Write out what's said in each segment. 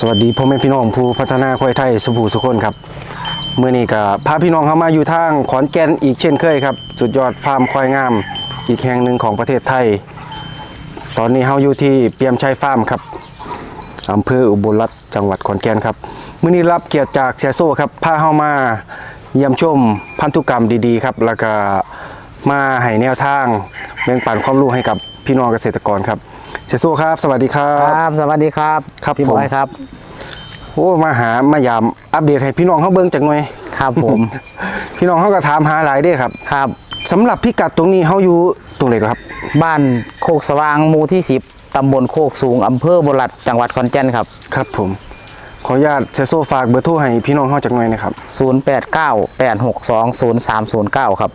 สวัสดีพ่อแม่พี่น้องผู้พัฒนาควายไทยสุภูสุคนครับเมื่อนี้ก็พาพี่น้องเข้ามาอยู่ทางขอนแก่นอีกเช่นเคยครับ สุดยอดฟาร์มควายงาม อีกแห่งหนึ่งของประเทศไทย ตอนนี้เฮาอยู่ที่เปียมชัยฟาร์มครับอำเภออุบลรัตน์จังหวัดขอนแก่นครับเมื่อนี้รับเกียรติจากเสียโซ่ครับพาเฮามาเยี่ยมชมพันธุกรรมดีๆครับ แล้วก็มาให้แนวทางแบ่งปันความรู้ให้กับพี่น้องเกษตรกรครับ เสียโซ่ครับ สวัสดีครัคบรับ สวัสดีครับครับพี่ผม บอยครับ โอ้มาหามายามอัปเดตให้พี่น้องเขาเบิ่งจักหน่อย ครับผม พี่น้องเขาก็ถามหาหลายเด้ครับครับ สำหรับพิกัดตรงนี้เขาอยู่ตรงไหนครับ บ้านโคกสว่างหมู่ที่ 10 ตำบลโคกสูง อำเภอบุรัด จังหวัดขอนแก่นครับ ครับผม ขออนุญาตเซโซฝากเบอร์โทรให้พี่น้องเขาจักหน่อยนะครับ 0898620309 ครับ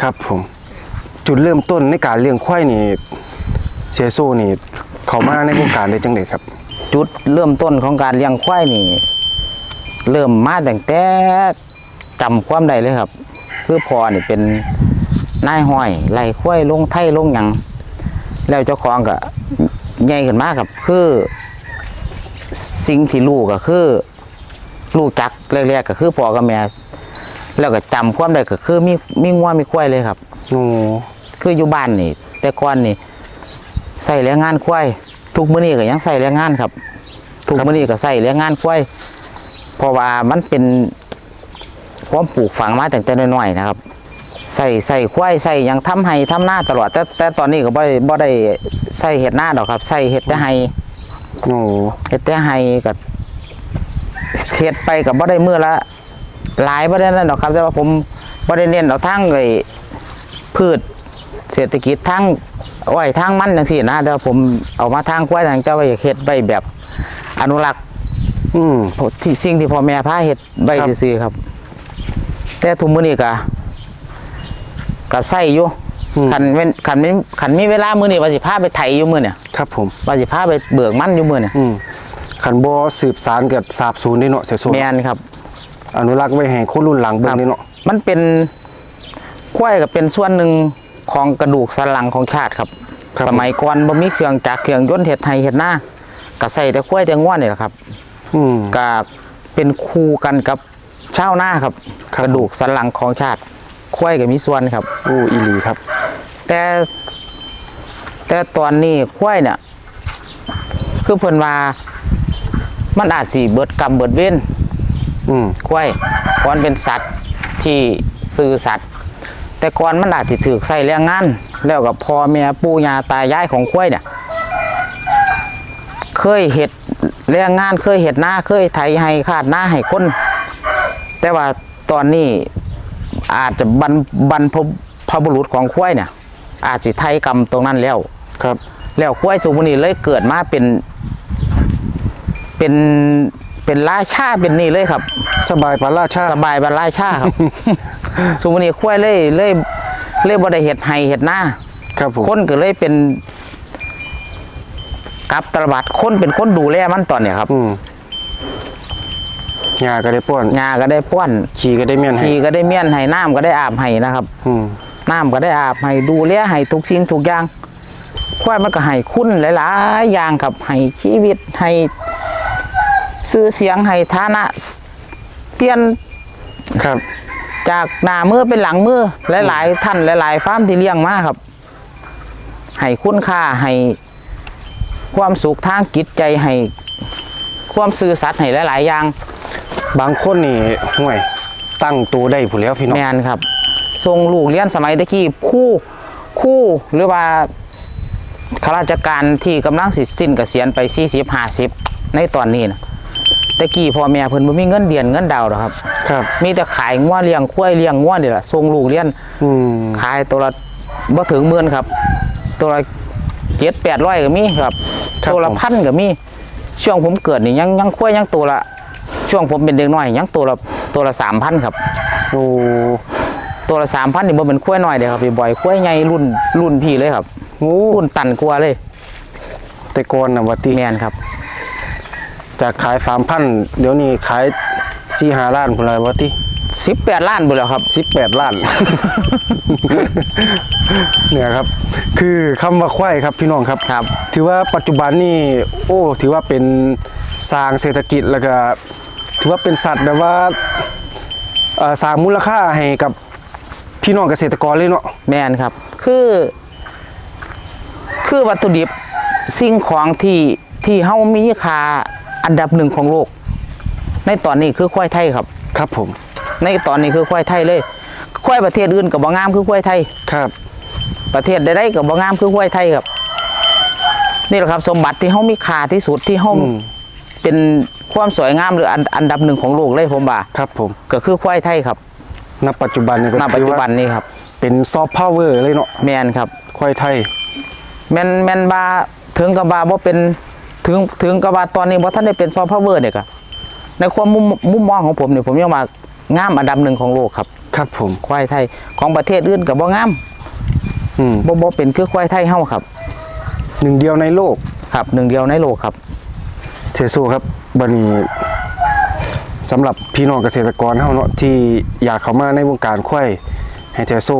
ครับผม จุดเริ่มต้นในการเลี้ยงควายนี่ เซโซนี่ เขามาในวงการได้จังไดครับ จุดเริ่มต้นของการเลี้ยงควายนี่ เริ่มมาตั้งแต่จำความได้เลยครับ คือพอนี่เป็นนายห้อยไล่ควายลงไทยลงหยังแล้วเจ้าของก็ใหญ่ขึ้นมากครับ คือสิ่งที่ลูกก็คือลูกจักแรกๆก็คือพ่อกับแม่แล้วก็จำความได้ก็คือมีมีงัวมีควายเลยครับโอ้คืออยู่บ้านนี่ แต่ก่อนนี่ ใส่แรงงานควายทุกมื้อนี้ก็ยังใส่แรงงานครับ ทุกมื้อนี้ก็ใส่แรงงานควายเพราะว่ามันเป็นความปลูกฝังมาตั้งแต่น้อยๆนะครับใส่ใส่ควายใส่หยังทำให้ทำหน้าตลอดแต่แต่ตอนนี้ก็บ่ได้บ่ได้ใส่เห็ดหน้าดอกครับใส่เห็ดแต่ให้โอ้เฮ็ดแต่ให้กับเฮ็ดไปกับบ่ได้มือละหลายบ่ได้นั่นหรอกครับแต่ว่าผมบ่ได้เน้นเอาทั้งไอ้พืชเศรษฐกิจทั้ง อ้อยทั้งมันจังซี่นะแต่ว่าผมเอามาทางควายทางเจ้าไว้เฮ็ดไว้แบบอนุรักษ์อืมที่สิ่งที่พ่อแม่พาเฮ็ดไว้ครับ ซื่อๆครับ แต่ทุกมื้อนี้ก็ก็ใส่อยู่คันเว้นคันมีคันมีเวลามื้อนี้ว่าสิพาไปไถอยู่มื้อเนี่ยครับผม ว่าสิพาไปเบิกมันอยู่มื้อเนี่ยอืมขันบอสืบสารกับสาบสูญได้เนาะเซโซแม่นครับ อนุรักษ์ไว้ให้คนรุ่นหลังเบิ่งได้เนาะมันเป็นควายก็เป็นส่วนหนึ่ง ของกระดูกสันหลังของชาติครับ ครับสมัยก่อนบ่มีเครื่องจักรเครื่องยนต์เฮ็ดไห้เฮ็ดหน้าก็ใส่แต่ควายแต่ง้วนนี่แหละครับ อืม ก็เป็นคู่กันกับชาวนาครับ ครับ กระดูกสันหลังของชาติควายก็มีส่วนครับโอ้อีหลีครับ แต่แต่ตอนนี้ควายเนี่ย คือเพิ่นว่ามันอาจสิเบิดกรรมเบิดเว้น อืมควายก่อนเป็นสัตว์ที่ซื่อสัตว์ แต่ก่อนมันอาจจะถือใส่แรงงาน แล้วกับพ่อแม่ปู่ย่าตายายของควายเนี่ยเคยเห็ดแรงงานเคยเห็ดหน้าเคยไถให้ขาดหน้าให้คน แต่ว่าตอนนี้อาจจะบรรบรรพพบุรุษของควายเนี่ย อาจจะไทยกรรมตรงนั้นแล้วครับ แล้วควายสุวรรณีเลยเกิดมาเป็นเป็น เป็นราชาเป็นนี่เลยครับ สบายปาราชาสบายบรรลัยชาครับ สุวรรณีควายเลยเลยเลยบ่ได้เห็ดไห้เห็ดหน้าครับผมคนก็เลยเป็นกับตระบัดคนเป็นคนดูแลมันตอนเนี่ยครับอืมยาก็ได้ป้อนงาก็ได้ป้อนขี่ก็ได้เมียนให้ทีก็ได้เมียนให้น้ำก็ได้อาบให้นะครับ อืมน้ำก็ได้อาบให้ดูแลให้ทุกสิ่งทุกอย่างควายมันก็ให้คุณหลาย ๆ อย่างครับให้ชีวิตให้ ชื่อเสียงให้ฐานะเปลี่ยนครับ จากหน้ามือเป็นหลังมือหลายๆท่านหลายๆฟาร์มที่เลี้ยงมาครับให้คุณค่าให้ความสุขทางจิตใจให้ความซื่อสัตย์ให้หลาย ๆ อย่าง บางคนนี่ห่วยตั้งตัวได้ผู้นแหล้วพี่น้องแมนครับทรงลูกเลี้ยนสมัยตะกี้คู่คู่หรือว่าข้าราชการที่กำลังสิสิ้นเกษียณไป 40 50 ในตอนนี้นะ ตะกี้พ่อแม่เพิ่นบ่มีเงินเดือนเงินดาวหรอกครับ ครับ มีแต่ขายงัวเลี้ยงควายเลี้ยงงัวนี่แหละส่งลูกเลี้ยนอืมขายตัวละบ่ถึงหมื่นครับ ตัวละเจ็ดแปดร้อยก็มีครับตัวละพันก็มีช่วงผมเกิดนี่ยังยังควายยังตัวละช่วงผมเป็นเด็กน้อยยังตัวละตัวละสามพันครับ โอ้ตัวละสามพันนี่บ่เป็นควายน้อยเด้อครับพี่บอยควายใหญ่รุ่นรุ่นพี่เลยครับโอ้รุ่นตันกว่าเลยแต่ก่อนน่ะว่าติแมนครับ จากขาย3,000เดี๋ยวนี้ขาย4-5ล้านพุ่นละว่าติสิบแปดล้านบุแล้วครับ18ล้าน เนี่ยครับ คือคำว่าควายครับพี่น้องครับ ครับ ถือว่าปัจจุบันนี่โอ้ ถือว่าเป็นสร้างเศรษฐกิจแล้วก็ ถือว่าเป็นสัตว์แบบว่าเอ่อสร้างมูลค่าให้กับพี่น้องเกษตรกรเลยเนาะแม่นครับ คือ คือวัตถุดิบสิ่งของที่ที่เฮามีค่า อันดับหนึ่งของโลก ในตอนนี้คือควายไทยครับ ครับผม ในตอนนี้คือควายไทยเลยควายประเทศอื่นก็บ่งามคือควายไทย ครับ ประเทศใดๆก็บ่งามคือควายไทยครับ นี่แหละครับ สมบัติที่เฮามีค่าที่สุดที่เฮาอืมเป็นความสวยงามหรืออันอันดับหนึ่งของโลกเลยผมว่าครับผม ก็คือควายไทยครับณปัจจุบันเนี่ยก็ณปัจถือจุว่าบันนี้ครับ เป็นซอฟต์พาวเวอร์เลยเนาะแมนครับควายไทย แมนแมนบาถึงกับบาบ่เป็น ถึงถึงกับบาตอนนี้บ่ท่านได้เป็นซอฟต์พาวเวอร์เนี่ยก็ในความมุมมุมมองของผมเนี่ยผมยังว่างามอันดับหนึ่งของโลกครับครับผมควายไทยของประเทศอื่นก็บ่งามอืมบ่บ่เป็นคือควายไทยเฮาครับหนึ่งเดียวในโลกครับหนึ่งเดียวในโลกครับเชซูครับบันนี้สำหรับพี่น้องเกษตรกรเฮาเนาะที่อยากเข้ามาในวงการควายให้เทโซ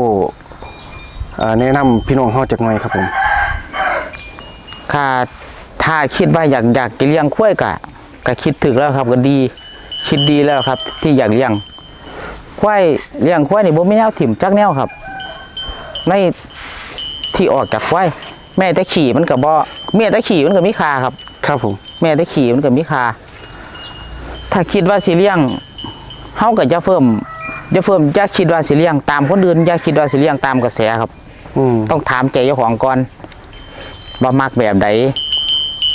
เอ่อแนะนำพี่น้องเฮาจักหน่อยครับผมถ้า ถ้าคิดว่าอยากอยากจะเลี้ยงควายก็ก็คิดถึกแล้วครับก็ดี คิดดีแล้วครับ ที่อยากเลี้ยงควายเลี้ยงควายนี่บ่มีแนวถิ่มจักแนวครับ ในที่ออกจากควายแม่แต่ขี่มันก็บ่แม่แต่ขี่มันก็มีค่าครับ ครับผมแม่แต่ขี่มันก็มีค่าถ้าคิดว่าสิเลี้ยงเฮาก็จะเพิ่มจะเพิ่มอย่าคิดว่าสิเลี้ยงตามคนอื่นอย่าคิดว่าสิเลี้ยงตามกระแสครับอืมต้องถามใจเจ้าของก่อนว่ามักแบบใด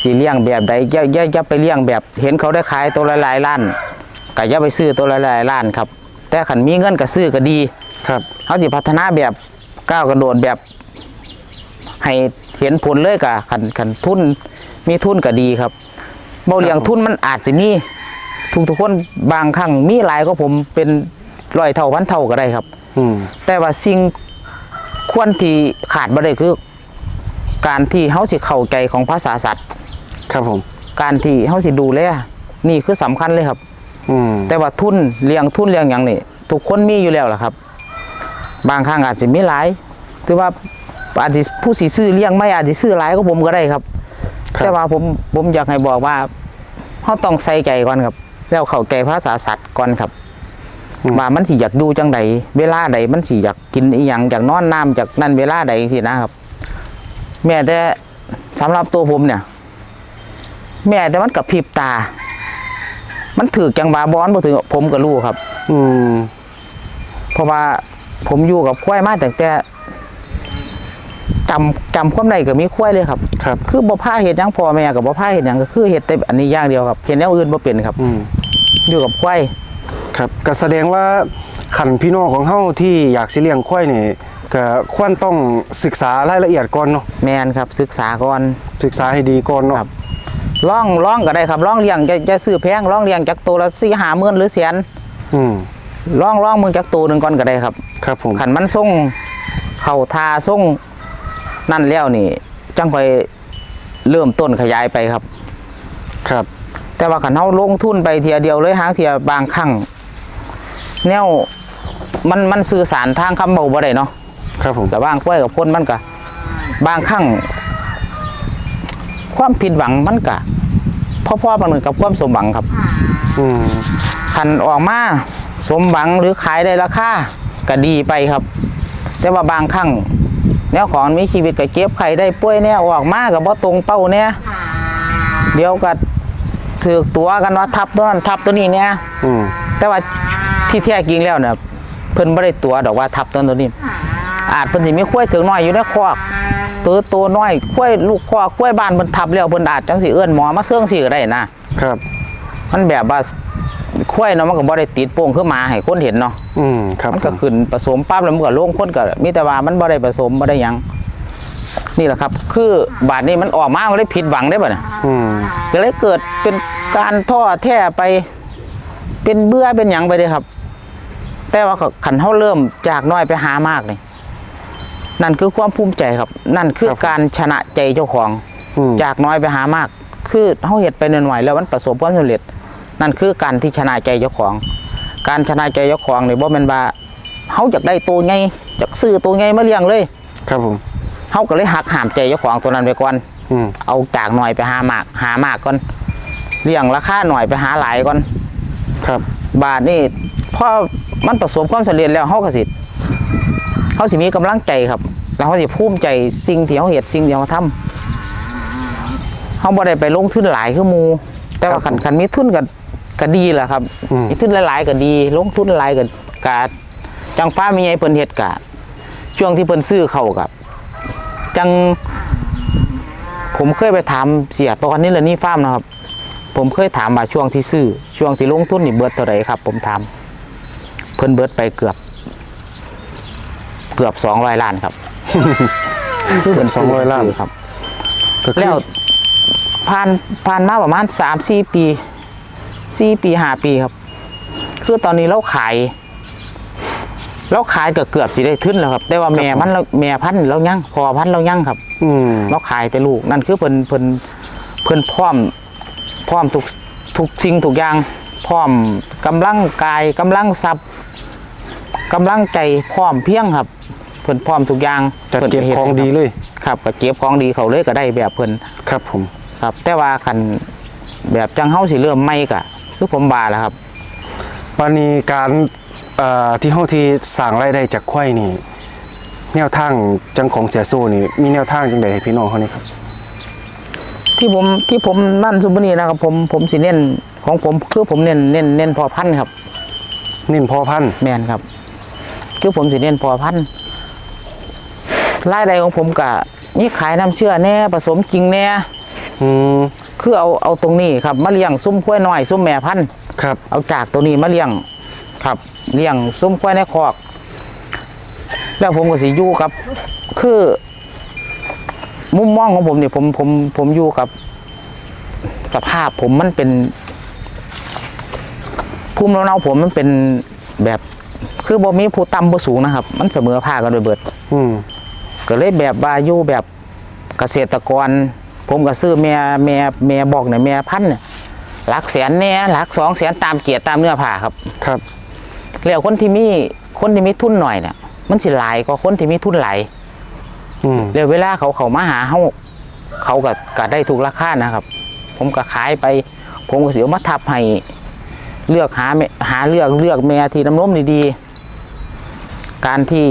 สีเลี้ยงแบบใดอย่าอย่าอย่าไปเลี้ยงแบบ เห็นเขาได้ขายตัวละหลายล้านก็อย่าไปซื้อตัวละหลายล้านครับ แต่ขันมีเงินก็ซื้อก็ดีครับเขาสิพัฒนาแบบก้าวกระโดดแบบ ให้เห็นผลเลยกับขันขันทุนมีทุนก็ดีครับเบาเลี้ยงทุนมันอาจจะมีทุกทุกๆคนบางครั้งมีหลายก็ผมเป็นร้อยเท่าพันเท่าก็ได้ครับ อืมแต่ว่าสิ่งควรที่ขาดบ่ได้คือ การที่เฮาสิเข้าใจของภาษาสัตว์ ครับผม การที่เฮาสิดูแลนี่คือสำคัญเลยครับ อืมแต่ว่าทุนเลี้ยงทุนเลี้ยงหยังนี่ทุกคนมีอยู่แล้วล่ะครับ บางครั้งอาจจะมีหลายถือว่าอาจจะผู้สิซื้อเลี้ยงไม่อาจจะซื้อหลายก็ผมก็ได้ครับครับ แต่ว่าผมผมอยากให้บอกว่าเขาต้องใส่ใจก่อนครับ แล้วเข้าใจภาษาสัตว์ก่อนครับว่ามันสิอยากดูจังใดเวลาใดมันสิอยากกินอีหยังอยากนอนน้ำจากนั่นเวลาใดสินะครับ แม่แต่สำหรับตัวผมเนี่ย แม่แต่มันกับพริบตา มันถือจังบาบอนบ่ถึงผมก็รู้ครับ อืมเพราะว่าผมอยู่กับควายมาตั้งแต่จำจำความใดก็มีควายเลยครับ ครับ คือบ่พาเห็ดหยังพ่อแม่กับบ่พาเห็ดหยังก็คือเห็ดแต่อันนี้อย่างเดียวครับเห็นแนวอื่นบ่เป็นครับ อืมอยู่กับควายครับก็แสดงว่าขันพี่น้องของเฮาที่อยากสิเลี้ยงควายนี่ก็ควรต้องศึกษารายละเอียดก่อนเนาะแมนครับ ศึกษาก่อน ศึกษาให้ดีก่อนเนาะครับ ล่องล่องก็ได้ครับล่องเลี้ยงจะจะซื้อแพงล่องเลี้ยงจากตัวละสี่ห้าหมื่นหรือแสนอืมล่องล่องมึงจากตัวหนึ่งก่อนก็ได้ครับ ครับผมขันมันส่งเข่าทาส่งนั่นแล้วนี่ จังค่อยเริ่มต้นขยายไปครับ ครับ แต่ว่าขันเฮาลงทุนไปเทียเดียวเลยหางเทียบางครั้งแนวมันมันสื่อสารทางคำเบาบ่ได้เนาะครับผมแต่บางควายกับคนมันก็บางครั้ง ความผิดหวังมันก็พ่อๆมันกับความสมหวังครับอืมขันออกมาสมหวังหรือขายได้ราคาก็ดีไปครับ แต่ว่าบางครั้งแนวของมีชีวิตก็เจ็บไข้ได้ป่วยเนี่ยออกมากับว่าตรงเป้าเนี่ยเดี๋ยวก็ถือตัวกันว่าทับตัวนั้นทับตัวนี้เนี่ยอืมแต่ว่าที่แท้จริงแล้วเนี่ยเพิ่นไม่ได้ตัวดอกว่าทับตัวนี้ อาจเพิ่นสิมีควายถึงน้อยอยู่ในคอกตัวตัวน้อยควายลูกคอกควายบ้านเพิ่นทับแล้วเพิ่นอาจจังสิเอื้อนหมอมาเสื่องสิก็ได้นะครับ มันแบบว่าควายเนาะมันก็บ่ได้ติดโป่งขึ้นมาให้คนเห็นเนาะอืมครับมันผก็มขึ้นผสมปั๊บแล้วมันก็ลงคนก็มีแต่ว่ามันบ่ได้ผสมบ่ได้หยังนี่แหละครับ คือบาดนี้มันออกมาก็ได้ผิดหวังได้บ่เนี่ยอืมก็เลยเกิดเป็นการท้อแท้ไปเป็นเบื่อเป็นหยังไปเลยครับ แต่ว่าขันเขาเริ่มจากน้อยไปหามากเลย นั่นคือความภูมิใจครับ นั่นคือการชนะใจเจ้าของ อืม จากน้อยไปหามาก คือเขาเห็ดไปหน่อยๆแล้วมันประสบความสำเร็จ นั่นคือการที่ชนะใจเจ้าของ การชนะใจเจ้าของนี่บ่แม่นว่าเขาอยากได้ตัวไงอยากซื้อตัวไงมาเลี้ยงเลยครับผม เขาก็เลยหักหามใจเจ้าของตัวนั้นไปก่อน อืม เอาจากหน่อยไปหามาก หามากก่อนเลี้ยงราคาหน่อยไปหาหลายก่อน ครับ บาทนี่พอมันประสบความสำเร็จแล้วเฮาก็สิเฮาสิมีกำลังใจครับ แล้วเฮาสิภูมิใจสิ่งที่เฮาเฮ็ดสิ่งที่เฮาทำเฮาบ่ได้ไปลงทุนหลายคือหมู่แต่ว่าคันคันมีทุนก็ก็ดีแหละครับอืมมีทุนหลาย ๆ ก็ดี ลงทุนหลายก็ก็จังฟ้ามีใหญ่เพิ่นเฮ็ดก็ช่วงที่เพิ่นซื้อเข้ากับ จัง ผมเคยไปถามเสียตอนนี้เลยนี่ฟาร์มนะครับ ผมเคยถามว่าช่วงที่ซื้อ ช่วงที่ลงทุนนี่เบิดเท่าไหร่ครับ ผมถามเพิ่นเบิดไปเกือบ เกือบสองร้อยล้านครับ คือเพิ่นซื้200ล้านซื้ครับก็คือแล้วผ่านผ่านมาประมาณสามสี่ปีสี่ปีห้าปีครับ คือตอนนี้เราขายเราขายก็เกือบสิได้ทุนแล้วครับ แต่ว่าแม่มันเราแม่พันธุ์เรายังพอพันธุ์เรายังครับ อืมเราขายแต่ลูกนั่นคือเพิ่นเพิ่นเพิ่นพร้อมพร้อมทุกทุกสิ่งทุกอย่างพร้อมกำลังกายกำลังทรัพย์กำลังใจพร้อมเพรียงครับ เพิ่นพร้อมทุกอย่างจัดพิ่นเก็บฮ็ของให้ดีเลยครับก็เก็บของดีเขาเลยก็ได้แบบเพิ่นครับผมครับ แต่ว่าคันแบบจังเฮาสิเริ่มใหม่ก็คือผมบาแหล้วครับวันนี้การเอ่อที่เฮาที่สร้างรายได้จากควายนี่ แนวทางจังของเสียโซนี่ มีแนวทางจังไดให้พี่น้องเขานี่ครับ ที่ผมที่ผมนั่นซุมนี้นะครับ ผมผมสิเน้นของผมคือผมเน้นเน้นเน้นพอพันธุ์ครับ เน้นพอพันธุ์แมนครับ คือผมสิเน้นพอพันธุ์ รายได้ของผมกะนี่ขายน้ำเชื่อแน่ผสมจริงแน่อืมคือเอาเอาตรงนี้ครับมาเลี้ยงซุ้มควายน้อยซุ้มแม่พันธุ์ครับ เอาจากตัวนี้มาเลี้ยงครับเลี้ยงซุ้มควายในคอก แล้วผมก็สิอยู่กับ คือ มุมมองของผมเนี่ยผมผมผมอยู่กับ สภาพผมมันเป็นภูมิลำเนาผมมันเป็นแบบ คือบ่มีผู้ต่ำผู้สูงนะครับ มันเสมอภาคกันโดยเบิด อืม ก็เลยแบบว่าอยู่แบบเกษตรกร ผมก็ซื้อแม่แม่แม่บอกเนี่ยแม่พันธุ์เนี่ยหลักแสนแน่หลักสองแสนตามเกียรติตามเนื้อผ้าครับ ครับ แล้วคนที่มีคนที่มีทุนหน่อยเนี่ยมันสิหลายกว่าคนที่มีทุนหลายอืมแล้วเวลาเขาเขามาหาเฮาเขาก็ก็ได้ถูกราคานะครับ ผมก็ขายไป ผมก็เสียมาทับให้เลือกหาแม่หาเลือกเลือกแม่ที่น้ำนมดีๆ การที่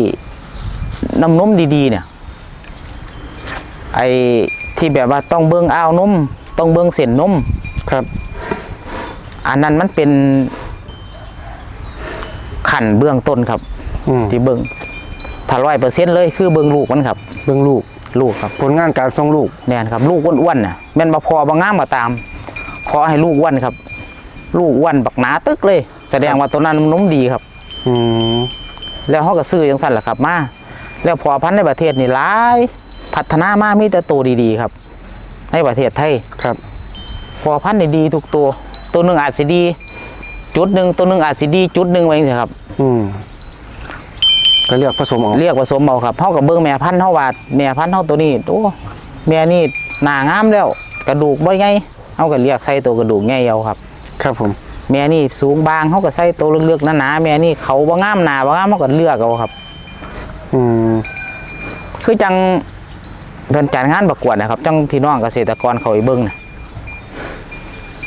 น้ำนมดีๆเนี่ยไอ้ที่แบบว่าต้องเบิ้งอ้าวนมต้องเบิ้งเส้นนมครับ อันนั้นมันเป็นขันเบื้องต้นครับ อืมที่เบิ้งถ้าร้อยเปอร์เซ็นต์เลยคือเบิ้งลูกมันครับ เบิ่งลูก ลูกครับผลงานการส่งลูกแม่นครับลูกอ้วนๆน่ะแม่นมาพอบางงามมาตาม ขอให้ลูกอ้วนครับ ลูกอ้วนบักหนาตึกเลย แสดงว่าตัวนั้นมันนุ่มดีครับ อืม แล้วเขาก็ซื้อจังสั่นแหละครับมา แล้วพอพันธุ์ในประเทศนี่หลายพัฒนามามีแต่ตัวดีๆครับ ในประเทศไทยครับ พอพันธุ์นี่ดีทุกตัว ตัวหนึ่งอาจสิดี จุดหนึ่งตัวหนึ่งอาจสิดี จุดหนึ่งไว้สิครับอืมก็เลือกผสมเอาเรียกผสมเอาครับเท่ากับเบิ้งแม่พันธุ์เท่าว่าแม่พันธุ์เท่าตัวนี้โอ้แม่นี่หนางามแล้ว กระดูกบ่ไงเขาก็เรียกใส่ตัวกระดูกไงเอาครับ ครับผม แม่นี่สูงบางเขาก็ใส่ตัวเลือกๆหนาๆแม่นี่เขาบ่งามหนาบ่งามเขาก็เลือกเอาครับ อืมคือจังเพิ่นจัดงานประกวดนะครับ จังพี่น้องเกษตรกรเขาไปเบิ่งนะ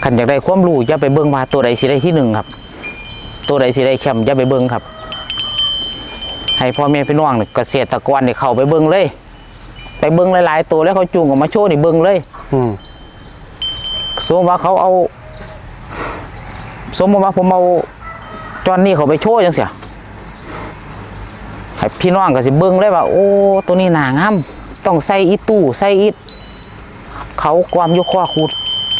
คันอยากได้ความรู้อย่าไปเบิ่งว่าตัวใดสิได้ที่หนึ่งครับ ตัวใดสิได้แชมป์อย่าไปเบิ่งครับ ให้พ่อแม่พี่น้องเนี่ยเกษตรกรเนี่ยเขาไปเบิ่งเลย ไปเบิ่งหลายๆ ตัวแล้วเขาจูงออกมาโชว์นี่เบิ่งเลยอืมสมมติว่าเขาเอา สมมติว่าผมเอาจอนนี่เขาไปโชว์จังเสีย พี่น้องก็สิเบิ่งเลยว่า โอ้ ตัวนี้หนางามต้องใส่อีตู้ใส่อีเขาความยกข้อคูด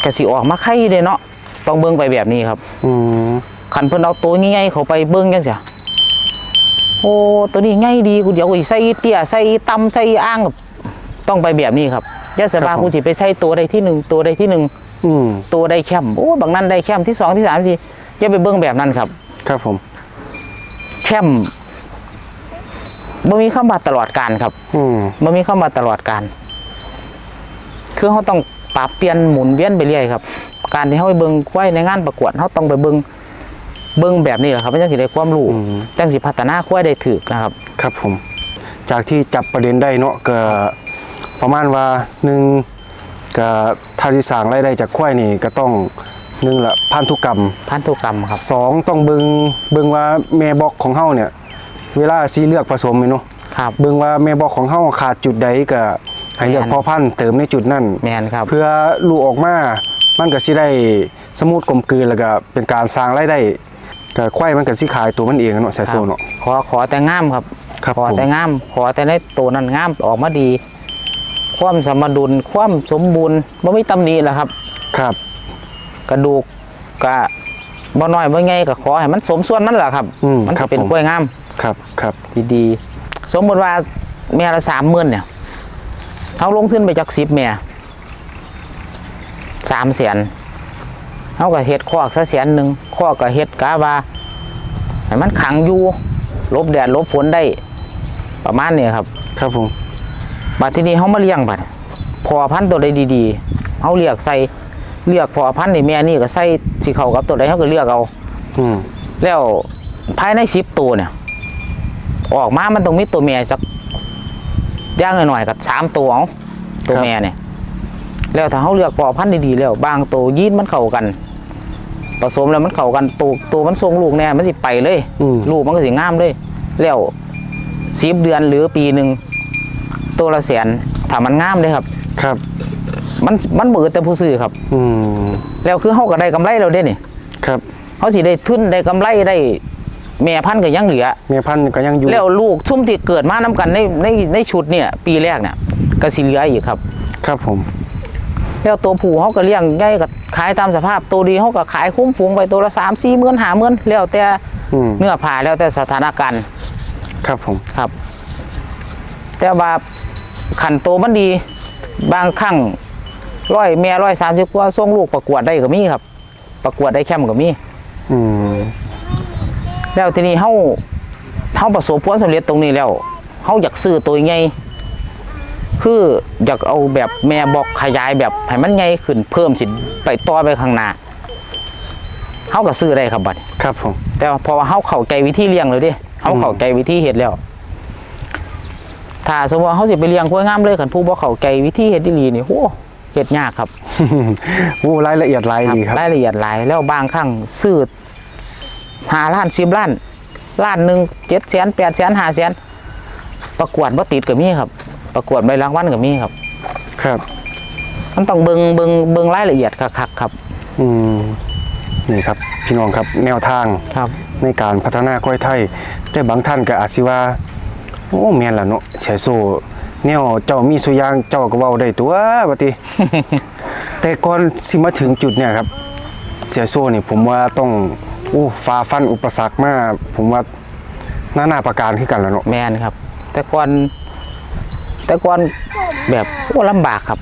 ก็สิออกมาไข่เลยเนาะต้องเบิ่งไปแบบนี้ครับอืมขันเพิ่นเอาตัวใหญ่ๆเขาไปเบิ่งจังเสียโอ้ตัวนี้ใหญ่ดีกูเดี๋ยวกูสิใส่อีเตี้ยใส่อีต่ำใส่อีอ่างต้องไปแบบนี้ครับอย่าสบายกูสิไปใส่ตัวใดที่หนึ่งตัวใดที่หนึ่งอืมตัวได้แคมป์โอ้บางนั้นได้แคมป์ที่สองที่สามสี่อย่าไปเบิ้งแบบนั้นครับ ครับผม แคมป์ บ่มีคำว่าตลอดการครับ อืมบ่มีคำว่าตลอดการ คือเขาต้องปรับเปลี่ยนหมุนเวียนไปเรื่อยครับ การที่เขาไปเบิ้งควายในงานประกวดเขาต้องไปเบิ้งเบิ้งแบบนี้แหละครับมันจังสิได้ความรู้จังสิพัฒนาควายได้ถูกนะครับ ครับผม จากที่จับประเด็นได้เนาะก็ประมาณว่าหนึ่งก็ถ้าที่สร้างรายได้จากควายนี่ก็ต้องหนึ่งละพันธุกรรมพันธุกรรมครับสองต้องเบิงเบิงว่าแม่บอกของเฮาเนี่ย เวลาซีเลือกผสมนี่เนาะครับ เบิงว่าแม่บอกของเฮาขาดจุดใดก็ให้เลือกแม่นพ่อพันธุ์เติมในจุดนั้นแมนครับ เพื่อลูกออกมามันก็สิได้สมูทกลมกลืนแล้วก็เป็นการสร้างรายได้ก็ควายมันก็สิขายตัวมันเองเนาะแซโซเนาะขอขอแต่งามครับครับขอผมแต่งาม ขอแต่ในตัวนั้นงามออกมาดี ความสมดุลความสมบูรณ์บ่มีตำหนิแหละครับ ครับ กระดูกกะบ่น้อยบ่ใหญ่ก็ขอให้มันสมส่วนมันแหละครับอืมมันครัจะบเป็นผมกล้วยงาม ครับครับดีๆสมมติว่าแม่ละสามหมื่นเนี่ยเขาลงทุนไปจากสิบแม่สามแสนเขาก็เฮ็ดคอกซะแสนหนึ่งคอกก็เฮ็ดกาว่าให้มันขังอยู่หลบแดดหลบฝนได้ ประมาณนี้ครับ ครับผมบัดทีนี้เขามาเลี้ยงบัดพอพันธุ์ตัวใดดีๆเขาเลือกใส่เลือกพอพันธุ์นี่แม่นี่ก็ใส่สีเขากับตัวใดเขาก็เลือกเอา อืมแล้วภายในสิบตัวเนี่ย ออกมามันต้องมีตัวแม่สักย่างหน่อยๆกับสามตัวเอาตัวแม่เนี่ย แล้วถ้าเขาเลือกปอพันธุ์ดีๆแล้ว บางตัวยีนมันเข้ากันผสมแล้วมันเข้ากันตัวตัวมันทรงลูกแน่มันสิไปเลยอืมลูกมันก็สิงามเลย แล้วสิบเดือนหรือปีหนึ่งตัวละแสนถ้ามันงามเลยครับ ครับ มันมันเบิดแต่ผู้ซื้อครับ อืมแล้วคือเขาก็ได้กำไรเราได้นี่ครับเขาสิได้ทุนได้กำไรได้ แม่พันธุ์ก็ยังเหลือ แม่พันธุ์ก็ยังอยู่แล้วลูกชุ่มที่เกิดมานํกันในในในชุดเนี่ยปีแรกเนี่ยก็สิเหลืออีกครับ ครับผม แล้วตัวผู้เขาก็เลี้ยงใหญ่ก็ขายตามสภาพตัวดีเขาก็ขายคุ้มฝูงไปตัวละสามสี่หมื่นห้าหมื่นแล้วแต่อืมเนื้อผ่าแล้วแต่สถานการณ์ ครับผมครับ แต่ว่าขันโตวมันดี บางครั้งร้อยแม่ร้อยสามสิบกว่าส่งลูกประกวดได้ก็มีครับ ประกวดได้แคมป์ก็มี อืม แล้วทีนี้เฮาเฮาประสบผลสำเร็จตรงนี้แล้วเฮาอยากซื้อตัวใหญ่คืออยากเอาแบบแม่บอกขยายแบบให้มันใหญ่ขึ้นเพิ่มสิไปต่อไปข้างหน้าเฮาก็ซื้อได้ครับบัดนี้ครับผมแต่ว่าเพราะว่าเฮาเข้าใจวิธีเลี้ยงเลยเดิเฮาเข้าใจวิธีเฮ็ดแล้ว ถ้าสมมติว่าเฮาสิไปเลี้ยงกล้วยงามเลยคันผู้บ่เข้าใจวิธีเฮ็ดดีๆนี่โหเฮ็ดยากครับโอ้รายละเอียดรายดีครับ รายละเอียดหลายแล้วบางครั้งซื้อ หาล้านสิบล้านล้านหนึ่งเจ็ดแสนแปดแสนห้าแสนประกวดบ่ติดก็มีครับ ประกวดใบรางวัลก็มีครับ ครับ มันต้องเบิงเบิงเบิงรายละเอียดคักๆครับ อืมนี่ครับ พี่น้องครับแนวทางครับ ในการพัฒนากล้วยไทย แต่บางท่านก็อาจสิว่าโอ้แม่นล่ะเนาะแชโซแนวเจ้ามีสุอยางเจ้าก็เว้าได้ตัวบัดนี้ แต่ก่อนสิมาถึงจุดเนี่ยครับ เสียโซนี่ผมว่าต้องโอ้ฝ่าฟันอุปสรรคมาผมว่านานาประการขึ้นกันแล้วเนาะแมนครับ แต่ก่อนแต่ก่อนแบบโอ้ลำบากครับ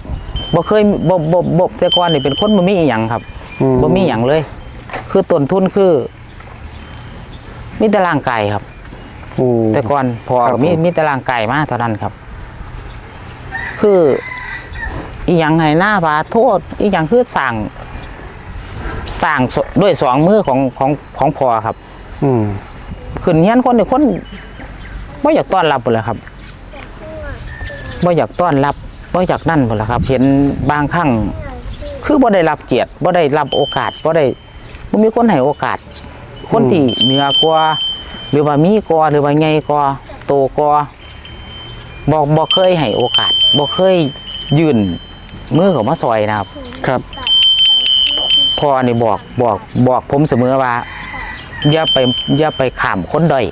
บ่เคยบ่บ่บ่แต่ก่อนนี่เป็นคนบ่มีอีหยังครับอืมบ่มีหยังเลย คือต้นทุนคือมีแต่ร่างกายครับโอ้แต่ก่อนพอครับมีผมมีแต่ร่างกายมาเท่านั้นครับ คืออีหยังไงหน้าบาโทษอีหยังคือสั่ง สั่งสด้วยสองมือของของของพอครับ อืมขึ้นเฮียนคนนี่คนไม่อยากต้อนรับเลยครับไม่อยากต้อนรับไม่อยากนั่นหมดละครับ เห็นบางครั้งคือบ่ได้รับเกียรติบ่ได้รับโอกาสบ่ได้บ่มีคนให้โอกาส คนที่เหนือกว่าหรือว่ามีกว่าหรือว่าใหญ่กว่าโตกว่าบ่บ่เคยให้โอกาสบ่เคยยื่นมือเข้ามาซอยนะครับ ครับ พ่อนี่บอกบอกบอกผมเสมอว่าอย่าไปอย่าไปข้ามคนด้อย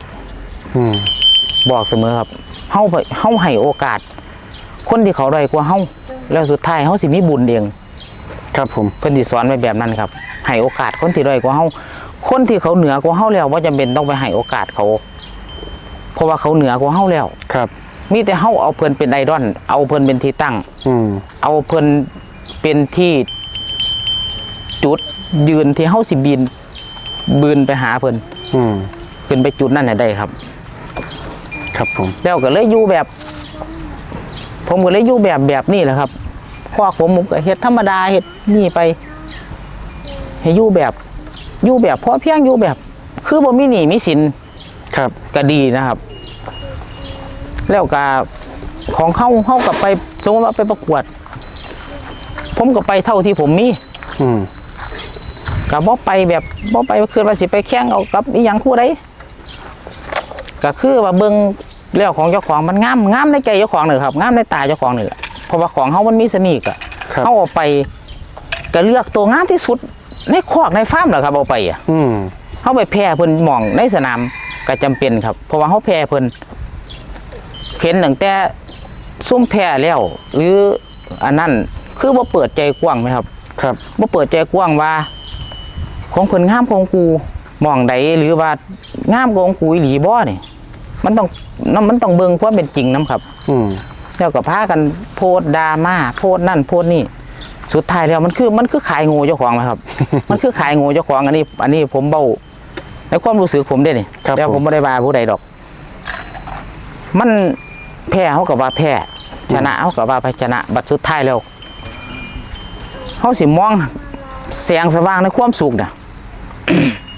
อืมบอกเสมอครับเฮาไปเฮาให้โอกาส คนที่เขาด้อยกว่าเฮาแล้วสุดท้ายเฮาสิมีบุญเองครับผมเพิ่นสิสอนไว้แบบนั้นครับให้โอกาสคนที่ด้อยกว่าเฮาคนที่เขาเหนือกว่าเฮาแล้วบ่จำเป็นต้องไปให้โอกาสเขา เพราะว่าเขาเหนือกว่าเฮาแล้ว ครับ มีแต่เฮาเอาเพิ่นเป็นไอดอลเอาเพิ่นเป็นที่ตั้ง อืมเอาเพิ่นเป็นที่ จุดยืนที่เฮาสิบินบืนไปหาเพิ่นอืมขึ้นไปจุดนั้นให้ได้ครับ ครับผม แล้วก็เลยอยู่แบบ ผมก็เลยอยู่แบบแบบนี้แหละครับครอบผมผมก็เฮ็ดธรรมดาเฮ็ดนี่ไป ให้อยู่แบบอยู่แบบพอเพียงอยู่แบบ คือบ่มีหนี้มีสินครับ ก็ดีนะครับ แล้วก็ของเฮาเฮากับไปสมมติว่าไปประกวด ผมก็ไปเท่าที่ผมมี อืม ก็บ่ไปแบบบ่ไปคือว่าสิไปแข่งเอากับอีหยังคู่ใดก็คือว่าเบิ่งเรื่องของเจ้าของมันงามงามในใจเจ้าของนี่ครับงามในตาเจ้าของนี่แหละเพราะว่าของเฮามันมีเสน่ห์ก็ครับ เฮาเอาไปก็เลือกตัวงามที่สุด ในคอกในฟาร์มแหละครับเอาไปอะ อืมเฮาไปแพ้เพิ่นหมองในสนามก็จำเป็นครับ เพราะว่าเฮาแพ้เพิ่นเห็นตั้งแต่ซุ่มแพ้แล้ว หรืออันนั้นคือบ่เปิดใจกว้างไหมครับครับบ่เปิดใจกว้างว่า ของเพิ่นงามของกูหมองใดหรือว่างามของกูอีหลีบ่นี่มันต้องมันต้องเบิ่งความเป็นจริงนํครับ อืมแล้วก็พากันโพสต์ดราม่าโพสต์นั่นโพสต์นี่สุดท้ายแล้วมันคือมันคือขายงูเจ้าของนะครับ มันคือขายงูเจ้าของอันนี้ อันนี้ผมเบาในความรู้สึกผมเด้นี่ครับแต่ผผมมไม่ได้ว่าผู้ใดดอก มันแพ้เขากับว่าแพ้ชนะเขากับว่าไปชนะบัดสุดท้ายแล้วเขาสิมองแสงสว่างในความสุขนะ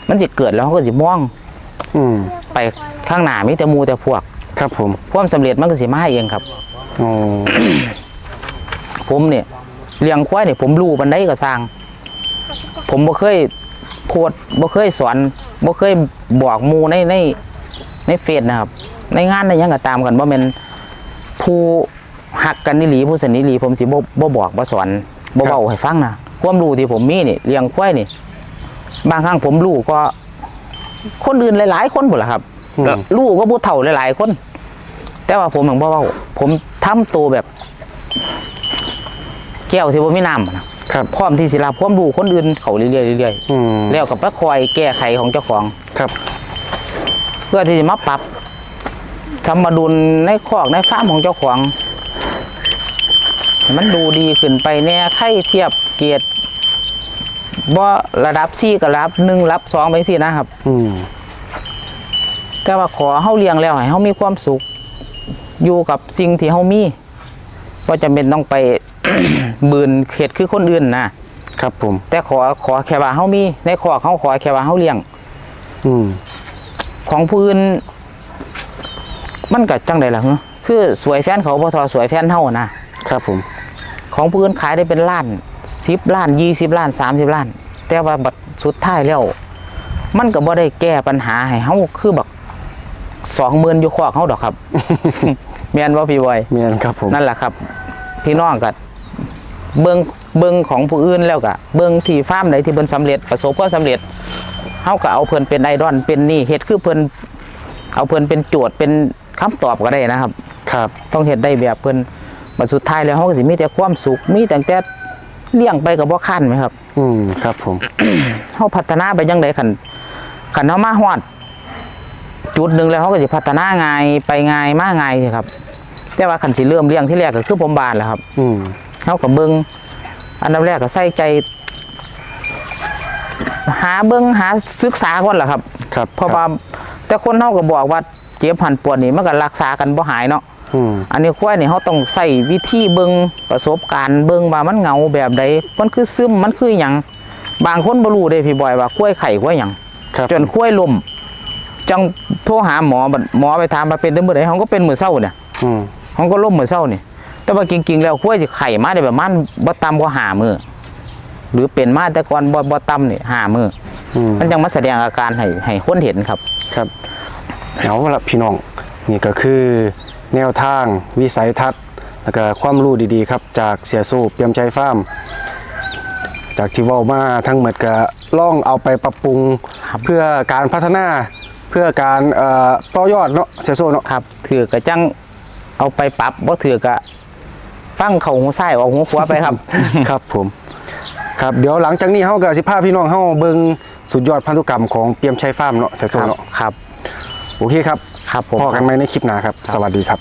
มันจะเกิดแล้วเขาก็สิมองอืมไปข้างหน้ามีแต่หมูแต่พวก ครับผมความสำเร็จมันก็สิมาเองครับ อ๋อผมเนี่ยเลี้ยงควายเนี่ยผมรู้บันไดก็สร้าง ผมบ่เคยโพดบ่เคยสอนบ่เคยบอกหมูในในในเฟซนะครับ ในงานในหยังก็ตามกันว่าเป็นผู้หักกันนิหลีผู้สนิทนิหลีผมสิบ่บ่บอกบ่สอนบ่เบาให้ฟังนะความรู้ที่ผมมีนี่เลี้ยงควายนี่ บางครั้งผมรู้ก็ คนอื่นหลาย ๆ คนหมดละครับอืมก็รู้ก็ผู้เฒ่าหลาย ๆ คน แต่ว่าผมถึงบ่เว้าผมทำตัวแบบ แก้วที่บ่มีน้ำอะนะครับพร้อมที่สิรับความรู้คนอื่นเขาเรื่อยๆเรื่อยอืมๆแล้วก็ไปคอยแก้ไขของเจ้าของ ครับ เพื่อที่จะมาปรับสมดุลในคอกในฟาร์มของเจ้าของให้มันดูดีขึ้นไปแน่ไข่เทียบเกียรติ บ่ระดับซี่กับระดับหนึ่งระดับสองไปสินะครับ อืมก็ว่าขอเฮาเลี้ยงแล้วให้เฮามีความสุข อยู่กับสิ่งที่เฮามีบ่จำเป็นต้องไป บืนเขตคือคนอื่นนะครับผม แต่ขอขอแค่ว่าเฮามี ในขอเขาขอแค่ว่าเฮาเลี้ยง อืมของผู้อื่นมันก็จังไดล่ะฮะคือสวยแฟนเขาบ่ทอสวยแฟนเฮานะครับผม ของผู้อื่นขายได้เป็นล้าน 10ล้าน20ล้าน30ล้าน แต่ว่าบัดสุดท้ายแล้ว มันก็บ่ได้แก้ปัญหาให้เฮาคือบัก20,000อยู่คอกเฮาดอกครับแม่นบ่พี่บอยเมียนครับผมนั่นแหละครับ พี่น้องก็เบิ่งเบิ่งของผู้อื่นแล้วก็เบิ่งที่ฟาร์มไหนที่เพิ่นสำเร็จประสบความสำเร็จเฮาก็เอาเพิ่นเป็นไอดอลเป็นนี่เฮ็ดคือเพิ่นเอาเพิ่นเป็นโจทย์เป็นคำตอบก็ได้นะครับ ครับ ต้องเฮ็ดได้แบบเพิ่นบัดสุดท้ายแล้วเฮาก็สิมีแต่ความสุขมีตั้งแต่ เลี้ยงไปก็บ่คันไหมครับ อืมครับผมเฮาพัฒนาไปจังไดคันคันเฮามาฮอด จุดหนึ่งแล้วเฮาก็สิพัฒนาง่ายไปง่ายมาง่ายสิครับ แต่ว่าคันสิเริ่มเลี้ยงที่แรกก็คือผมบานแหละครับ อืมเฮาก็เบิ่งอันดับแรกก็ใส่ใจ หาเบิ่งหาศึกษาก่อนล่ะครับ ครับเพราะว่าแต่คนเฮาก็บอกว่าเจ็บหันปวดนี่มันก็รักษากันบ่หายเนาะ อืมอันนี้ควายนี่เฮาต้องใส่วิธีเบิ่งประสบการณ์เบิ่งว่ามันเหงาแบบใดมันคือซึมมันคือหยังบางคนบ่รู้เด้พี่บอยว่าควายไข่ควายหยังครับจนควายล้มจังโทรหาหมอบัดหมอไปถามว่าเป็นแต่มื้อใดเฮาก็เป็นมื้อเช้าเนี่ยอืมเฮาก็ล้มมื้อเช้านี่แต่ว่าจริงๆแล้วควายสิไข่มาได้ประมาณบ่ต่ำกว่าห้ามื้อหรือเป็นมาแต่ก่อนบ่บ่ต่ำนี่ห้ามื้ออืมมันจังมาแสดงอาการให้ให้คนเห็นครับ ครับเอาละพี่น้องนี่ก็คือ แนวทาง วิสัยทัศน์ แล้วก็ความรู้ดีๆครับจากเสียสูบเตรียมใจฟาร์มจากที่เว้ามาทั้งหมดก็ล่องเอาไปปรับปรุงครับเพื่อการพัฒนาเพื่อการเอ่อต่อยอดเนาะเสียโซเนาะครับถือกระจังเอาไปปรับบ่ถือกะฟังเขาหูซ้ายออกหูขวาไปครับ ครับผม ครับเดี๋ยวหลังจากนี้เฮาก็สิพาพี่น้องเฮาเบิ่งสุดยอดพันธุกรรมของเปียมชัยฟาร์มเนาะเสียโซครับเนาะครับ โอเคครับ ครับผม พอกันไหมในคลิปหน้าครับ สวัสดีครับ